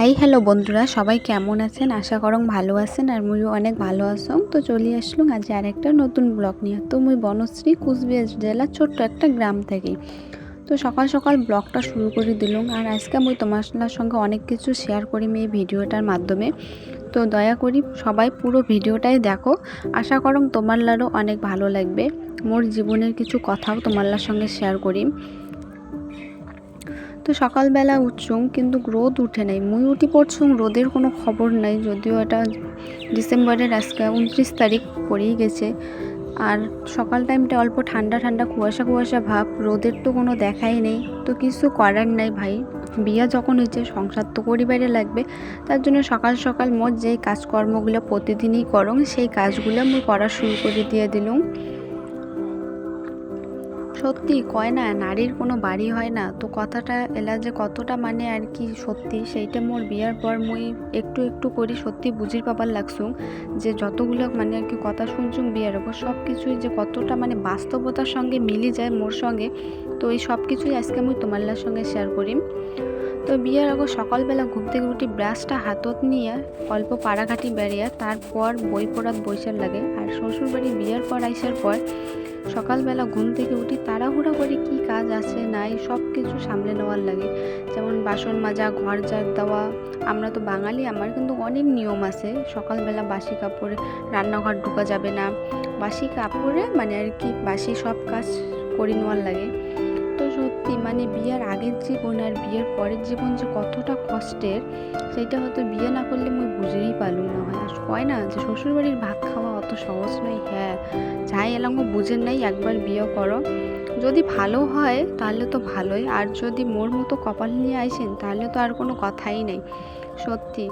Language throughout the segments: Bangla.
হাই হ্যালো বন্ধুরা। সবাই কেমন আছেন? আশা করং ভালো আছেন আর মুইও অনেক ভালো আছো। তো চলে আসলাম আজ আর একটা নতুন ব্লগ নিয়ে। তো মুই বনশ্রী কুচবিহার জেলার ছোট্ট একটা গ্রাম থেকে তো সকাল সকাল ব্লগটা শুরু করে দিলাম আর আজকে মুই তোমার সঙ্গে অনেক কিছু শেয়ার করি এই ভিডিওটার মাধ্যমে। তো দয়া করি সবাই পুরো ভিডিওটাই দেখো। আশা করং তোমার লারও অনেক ভালো লাগবে। মোর জীবনের কিছু কথাও তোমার সঙ্গে শেয়ার করি তো সকালবেলা উঠছুম, কিন্তু রোদ উঠে নাই। মুই উঠি পড়ছুম, রোদের কোনো খবর নাই, যদিও এটা ডিসেম্বরের আজকে উনত্রিশ তারিখ পড়েই গেছে। আর সকাল টাইমটা অল্প ঠান্ডা ঠান্ডা, কুয়াশা কুয়াশা ভাব, রোদের তো কোনো দেখাই নেই। তো কিছু করার নাই ভাই। বিয়া যখন হয়েছে, সংসার তো পরিবারে লাগবে। তার জন্য সকাল সকাল মোট যেই কাজকর্মগুলো প্রতিদিনই করং, সেই কাজগুলো আমি করা শুরু করে দিয়ে দিলুম। সত্যি কয় না, নারীর কোনো বাড়ি হয় না। তো কথাটা এলা যে কতটা মানে আর কি সত্যি, সেইটা মোর বিয়ার পর মুই একটু একটু করি সত্যি বুঝির পাবার লাগছুম যে যতগুলো মানে আর কি কথা শুনছুম বিয়ার ওপর সব কিছুই যে কতটা মানে বাস্তবতার সঙ্গে মিলি যায় মোর সঙ্গে, তো এই সব কিছুই আজকে আমি তোমার সঙ্গে শেয়ার করি তো বিয়ের আগে সকালবেলা ঘুম থেকে উঠি ব্রাশটা হাতত নিয়ে অল্প পাড়াঘাটি বেরিয়ে তারপর বই পড়াত বৈশার লাগে। আর শ্বশুরবাড়ি বিয়ের পর আইসার পর সকালবেলা ঘুম থেকে উঠি তাড়াহুড়া করে কি কাজ আছে, নাই, সব কিছু সামলে নেওয়ার লাগে। যেমন বাসন মাজা, ঘর ঝাড় দেওয়া। আমরা তো বাঙালি, আমার কিন্তু অনেক নিয়ম আছে। সকালবেলা বাসি কাপড়ে রান্নাঘর ঢোকা যাবে না। বাসি কাপড়ে মানে আর কি বাসি সব কাজ করে নেওয়ার লাগে। সত্যি মানে বিয়ের আগের জীবন আর বিয়ের পরের জীবন যে কতটা কষ্টের, সেটা হয়তো বিয়ে না করলে মুই বুঝেই পারলুম না হয়। আর কয় না যে শ্বশুরবাড়ির ভাত খাওয়া অত সহজ নয় হ্যাঁ যাই এলাম বুঝেন নাই, একবার বিয়ে করো। যদি ভালো হয়, তাহলে তো ভালোই। আর যদি মোর মতো কপাল নিয়ে আইসেন, তাহলে তো আর কোনো কথাই নেই। সত্যি,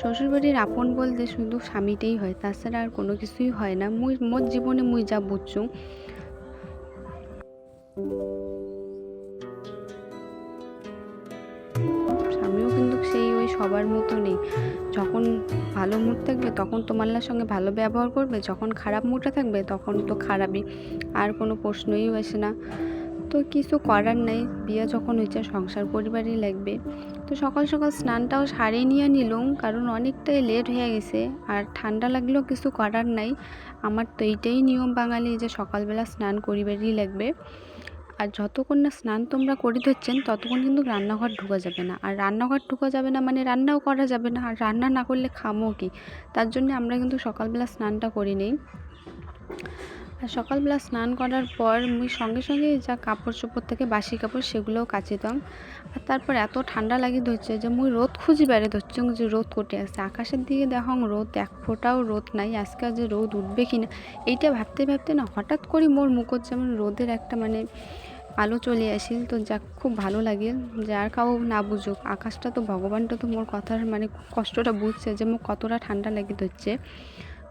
শ্বশুরবাড়ির আপন বলতে শুধু স্বামীটাই হয়, তাছাড়া আর কোনো কিছুই হয় না। মুই, মোর জীবনে মুই যা বুঝছু সবার মতো নেই যখন ভালো মুড থাকবে, তখন তোমার সঙ্গে ভালো ব্যবহার করবে, যখন খারাপ মুডে থাকবে, তখন তো খারাপই। আর কোনো প্রশ্নই আসে না। তো কিছু করার নেই। বিয়ে যখন হয়েছে, সংসার পরিবারই লাগবে। তো সকাল সকাল স্নানটাও সারিয়ে নিয়ে নিলুম, কারণ অনেকটাই লেট হয়ে গেছে। আর ঠান্ডা লাগলেও কিছু করার নাই। আমার তো এইটাই নিয়ম বাঙালি যে সকালবেলা স্নান করিবারই লাগবে। আর যতক্ষণ না স্নান তোমরা করে ধরছেন, ততক্ষণ কিন্তু রান্নাঘর ঢুকা যাবে না। আর রান্নাঘর ঢুকা যাবে না মানে রান্নাও করা যাবে না। আর রান্না না করলে খামো কি? তার জন্য আমরা কিন্তু সকালবেলা স্নানটা করি নিই। সকালবেলা স্নান করার পর মুই সঙ্গে সঙ্গে যা কাপড় চোপড় থেকে বাসি কাপড় সেগুলোও কাচে কাচিতাম আর তারপর এত ঠান্ডা লাগি ধরছে যে মুই রোদ খুঁজি বেড়ে ধরছি যে রোদ কোটে আসছে আকাশের দিকে দেখো রোদ এক ফোটাও রোদ নাই, আজকে যে রোদ উঠবে কি না, এইটা ভাবতে ভাবতে না হঠাৎ করে মোর মুখত যেমন রোদের একটা মানে আলো চলে আসিল, তো যাক খুব ভালো লাগে যার কাউ না বুঝুক, আকাশটা তো ভগবানটা তো মোর কথার মানে কষ্টটা বুঝছে যে মোক কতটা ঠান্ডা লাগে ধরছে।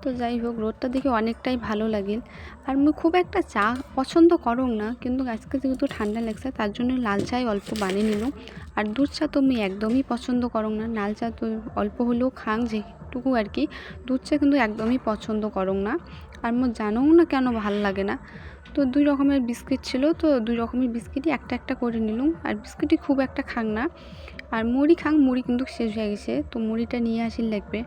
তো যাই হোক, রোদটা দেখে অনেকটাই ভালো লাগে। আর মুই খুব একটা চা পছন্দ করং না, কিন্তু আজকে যেহেতু ঠান্ডা লাগছে, তার জন্য লাল চাই অল্প বানিয়ে নিলাম। আর দুধ চা তো আমি একদমই পছন্দ করং না। লাল চা তো অল্প হলেও খাং, যেটুকু আর কি। দুধ চা কিন্তু একদমই পছন্দ করং না। আর মোর জানোও না কেন ভালো লাগে না। তো দুই রকমের বিস্কিট ছিল, তো দুই রকমের বিস্কিটই একটা একটা করে নিলাম। আর বিস্কিটই খুব একটা খাং না। আর মুড়ি খাং, মুড়ি কিন্তু শেষ হয়ে গেছে। তো মুড়িটা নিয়ে আসিল লাগবে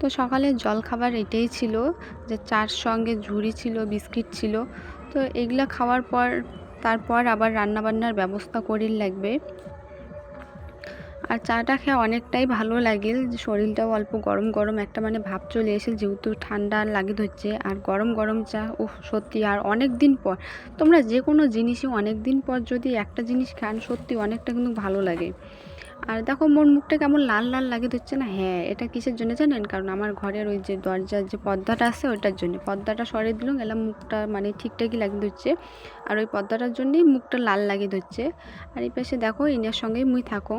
তো সকালের জলখাবার এটাই ছিল যে চার সঙ্গে ঝুড়ি ছিল, বিস্কিট ছিল। তো এগুলা খাওয়ার পর, তারপর আবার রান্নাবান্নার ব্যবস্থা করিল লাগবে। আর চাটা খেয়ে অনেকটাই ভালো লাগিল যে শরীরটাও অল্প গরম গরম একটা মানে ভাব চলে এসে যেহেতু ঠান্ডা লাগে ধরছে, আর গরম গরম চা ও সত্যি আর অনেক দিন পর, তোমরা যে কোনো জিনিসই অনেক দিন পর যদি একটা জিনিস খান, সত্যি অনেকটা কিন্তু ভালো লাগে। আর দেখো মোর মুখটা কেমন লাল লাল লাগে ধরছে না? হ্যাঁ এটা কিসের জন্য জানেন? কারণ আমার ঘরের ওই যে দরজার যে পর্দাটা আছে ওইটার জন্য। পর্দাটা সরে দিলাম, এলাম মুখটা মানে ঠিকঠাকই লাগিয়ে ধরছে। আর ওই পর্দাটার জন্যই মুখটা লাল লাগিয়ে ধরছে। আর এই পাশে দেখো ইনার সঙ্গেই মুই থাকো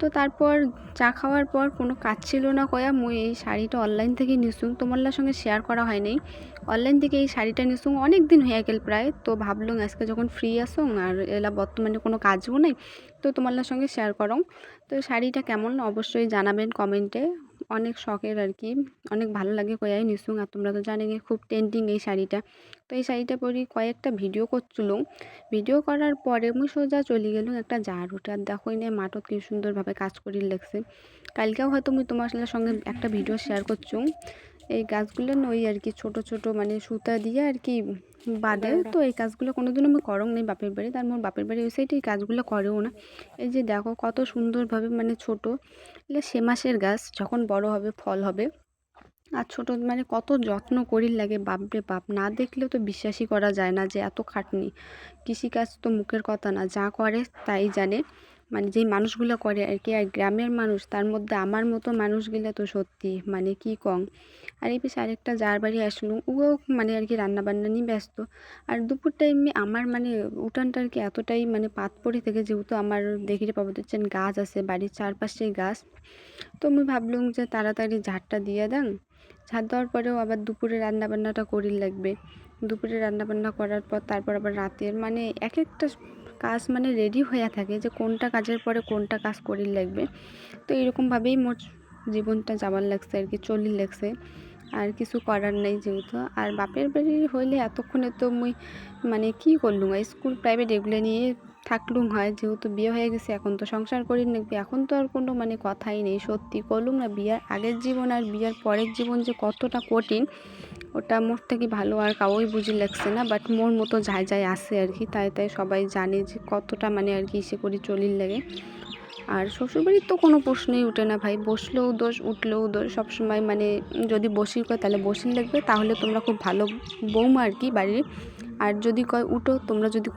তো তারপর চা খাওয়ার পর কোনো কাজ ছিল না কয়া। মুই এই শাড়িটা অনলাইন থেকে নিসুং তোমার সঙ্গে শেয়ার করা হয়নি অনলাইন থেকে এই শাড়িটা নিসুং অনেক দিন হয়ে গেল প্রায়। তো ভাবলুম আজকে যখন ফ্রি আসুন আর এলা বর্তমানে কোনো কাজও নেই, তো তোমার সঙ্গে শেয়ার করং। তো শাড়িটা কেমন? অবশ্যই জানাবেন কমেন্টে অনেক শখের আর কি অনেক ভালো লাগে কয়াই নিসুং আর তোমরা তো জানি খুব ট্রেন্ডিং এই শাড়িটা। তো এই শাড়িটা পরি কয়েকটা ভিডিও করছিল ভিডিও করার পরে মুই সোজা চলে গেলাম একটা ঝাড়ুটা। দেখো না মাঠত কি সুন্দরভাবে কাজ করি লেগছে কালকেও হয়তো মুই তোমার সঙ্গে একটা ভিডিও শেয়ার করছু এই গাছগুলো ওই আর কি ছোট ছোট মানে সুতা দিয়ে আর কি বাদে তো এই কাজগুলো কোনোদিনও আমি করং নেই বাপের বাড়ি। তার মোর বাপের বাড়ি ওই সাইডে এই কাজগুলো করেও না। এই যে দেখো কত সুন্দরভাবে মানে ছোট। এগুলো সে মাসের গাছ যখন বড় হবে ফল হবে। আর ছোট মানে কত যত্ন করির লাগে বাপরে বাপ। না দেখলেও তো বিশ্বাসই করা যায় না যে এত খাটনি। কৃষিকাজ তো মুখের কথা না যা করে তাই জানে। মানে যেই মানুষগুলো করে আর কি, আর গ্রামের মানুষ, তার মধ্যে আমার মতো মানুষগুলো তো সত্যি মানে কি কম। আর এই পিছনে আরেকটা যার বাড়ি আসলো ও মানে আর কি রান্না বান্না নিয়ে ব্যস্ত। আর দুপুর টাইমে আমার মানে উঠানটা আর কি এতটাই মানে পাত পড়ে থেকে যেহেতু আমার দেখিতে পাবো দেখছেন গাছ আছে, বাড়ির চারপাশে গাছ। তো আমি ভাবলুম যে তাড়াতাড়ি ঝাড়টা দিয়ে দেন। ঝাড় দেওয়ার পরেও আবার দুপুরে রান্না বান্নাটা করির লাগবে। দুপুরে রান্নাবান্না করার পর তারপর আবার রাতের মানে এক একটা কাজ মানে রেডি হয়ে থাকে যে কোনটা কাজের পরে কোনটা কাজ করির লাগবে। তো এরকমভাবেই মোট জীবনটা যাবার লাগছে আর কি, চলির লাগছে। আর কিছু করার নাই যেহেতু। আর বাপের বাড়ি হইলে এতক্ষণে তো মুই মানে কি করলুম? স্কুল প্রাইভেট এগুলো নিয়ে থাকলুম হয়, যেহেতু বিয়ে হয়ে গেছে, এখন তো সংসার করি নাকি এখন তো আর কোনো মানে কথাই নেই, সত্যি করলুম না, বিয়ার আগের জীবন আর বিয়ার পরের জীবন যে কতটা কঠিন, ওটা মোর থেকে ভালো আর কাউই বুঝি লাগছে না বাট মোর মতো যাই যাই আছে আর কি, তাই তাই সবাই জানে যে কতটা মানে আর কি সে করি চলির লাগে। আর শ্বশুরবাড়ির তো কোনো প্রশ্নই উঠে না ভাই, বসলেও দোষ, উঠলেও দোষ, সবসময় মানে যদি বসির কয় তাহলে বসির লাগবে, তাহলে তোমরা খুব ভালো বৌমা আর কি বাড়ির। আর যদি কয় উঠো, তোমরা যদি